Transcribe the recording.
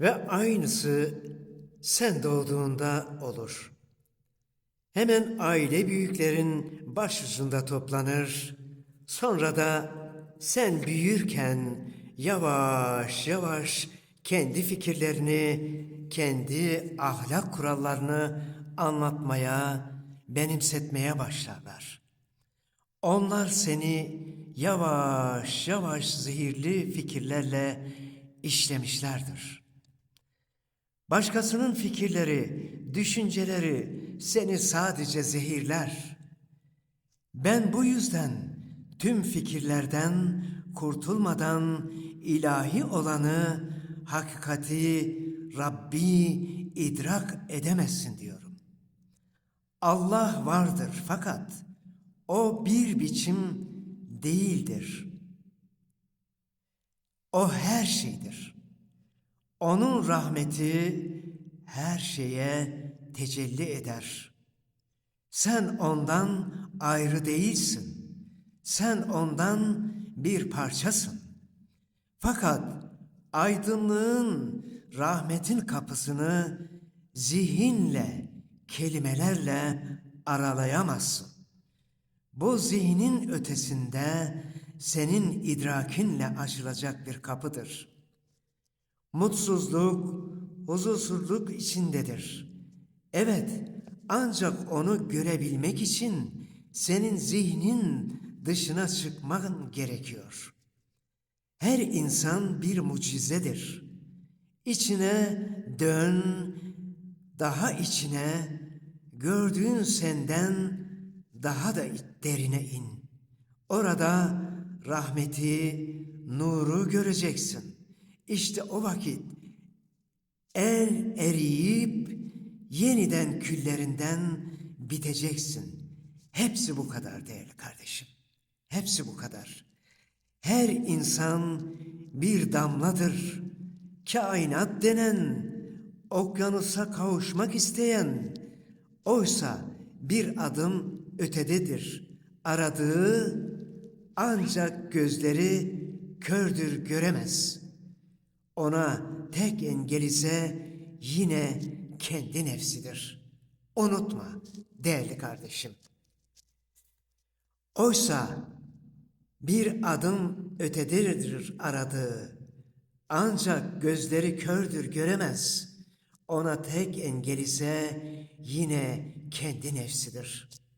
Ve aynısı sen doğduğunda olur. Hemen aile büyüklerin başucunda toplanır. Sonra da sen büyürken yavaş yavaş kendi fikirlerini, kendi ahlak kurallarını anlatmaya, benimsetmeye başlarlar. Onlar seni yavaş yavaş zehirli fikirlerle işlemişlerdir. Başkasının fikirleri, düşünceleri seni sadece zehirler. Ben bu yüzden tüm fikirlerden kurtulmadan ilahi olanı, hakikati, Rabbi idrak edemezsin diyorum. Allah vardır fakat o bir biçim değildir. O her şeydir. Onun rahmeti her şeye tecelli eder. Sen ondan ayrı değilsin. Sen ondan bir parçasın. Fakat aydınlığın, rahmetin kapısını zihinle, kelimelerle aralayamazsın. Bu zihnin ötesinde senin idrakinle açılacak bir kapıdır. Mutsuzluk, huzursuzluk içindedir. Evet, ancak onu görebilmek için senin zihnin dışına çıkman gerekiyor. Her insan bir mucizedir. İçine dön, daha içine, gördüğün senden daha da derine in. Orada rahmeti, nuru göreceksin. İşte o vakit el eriyip yeniden küllerinden biteceksin. Hepsi bu kadar değerli kardeşim. Hepsi bu kadar. Her insan bir damladır. Kainat denen, okyanusa kavuşmak isteyen, oysa bir adım ötededir. Aradığı ancak gözleri kördür göremez. Ona tek engel ise yine kendi nefsidir. Unutma değerli kardeşim. Oysa bir adım ötededir aradığı. Ancak gözleri kördür göremez. Ona tek engel ise yine kendi nefsidir.''